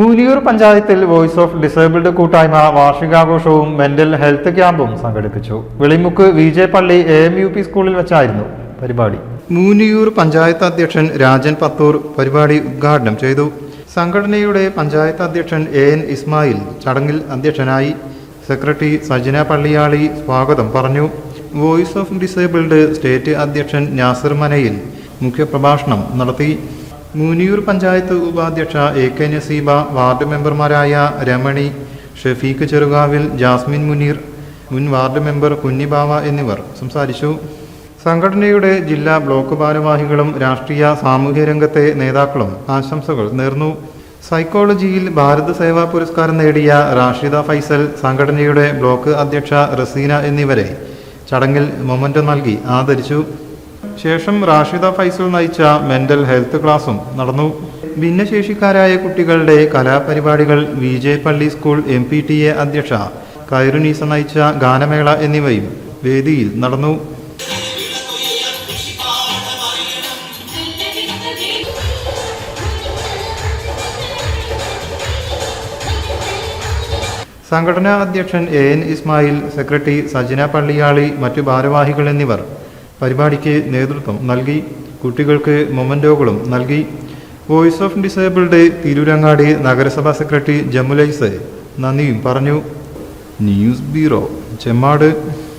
മൂലിയൂർ പഞ്ചായത്തിൽ voice of disabled കൂട്ടായ്മ വാർഷികാഘോഷവും mental health ക്യാമ്പും സംഘടിപ്പിച്ചു. Velimukku V J Palli A M U P സ്കൂളിൽ വെച്ചായിരുന്നു പരിപാടി. മൂലിയൂർ പഞ്ചായത്ത് അധ്യക്ഷൻ രാജൻ പത്തൂർ പരിപാടി ഉദ്ഘാടനം ചെയ്തു. സംഘടനയുടെ പഞ്ചായത്ത് അധ്യക്ഷൻ എ എൻ ഇസ്മായിൽ ചടങ്ങിൽ അധ്യക്ഷനായി സെക്രട്ടറി സജന പള്ളിയാളി സ്വാഗതം പറഞ്ഞു. വോയിസ് ഓഫ് ഡിസേബിൾഡ് സ്റ്റേറ്റ് അധ്യക്ഷൻ നാസിർ മനയിൽ മുഖ്യപ്രഭാഷണം നടത്തി. മൂനിയൂർ പഞ്ചായത്ത് ഉപാധ്യക്ഷ എ കെ നസീബ വാർഡ് മെമ്പർമാരായ രമണി ഷഫീഖ് ചെറുകാവിൽ ജാസ്മിൻ മുനീർ മുൻ വാർഡ് മെമ്പർ കുഞ്ഞിബാവ എന്നിവർ സംസാരിച്ചു. സംഘടനയുടെ ജില്ലാ ബ്ലോക്ക് ഭാരവാഹികളും രാഷ്ട്രീയ സാമൂഹ്യ രംഗത്തെ നേതാക്കളും ആശംസകൾ നേർന്നു. സൈക്കോളജിയിൽ ഭാരത് സേവാ പുരസ്കാരം നേടിയ റാഷിദ ഫൈസൽ സംഘടനയുടെ ബ്ലോക്ക് അധ്യക്ഷ റസീന എന്നിവരെ ചടങ്ങിൽ മൊമന്റോ നൽകി ആദരിച്ചു. ശേഷം റാഷിദ ഫൈസൽ നയിച്ച മെന്റൽ ഹെൽത്ത് ക്ലാസും നടന്നു. ഭിന്നശേഷിക്കാരായ കുട്ടികളുടെ കലാപരിപാടികൾ V J Palli school M P T A അധ്യക്ഷ കൈറുനീസ നയിച്ച ഗാനമേള എന്നിവയും വേദിയിൽ നടന്നു. സംഘടനാ അധ്യക്ഷൻ A N Ismail secretary Sajana Palliyali മറ്റു ഭാരവാഹികൾ എന്നിവർ പരിപാടിക്ക് നേതൃത്വം നൽകി. കുട്ടികൾക്ക് മൊമന്റോകളും നൽകി. വോയിസ് ഓഫ് ഡിസേബിൾഡ് തിരൂരങ്ങാടി നഗരസഭാ സെക്രട്ടറി ജമുലൈസ് നന്ദിയും പറഞ്ഞു. News bureau Chemmad.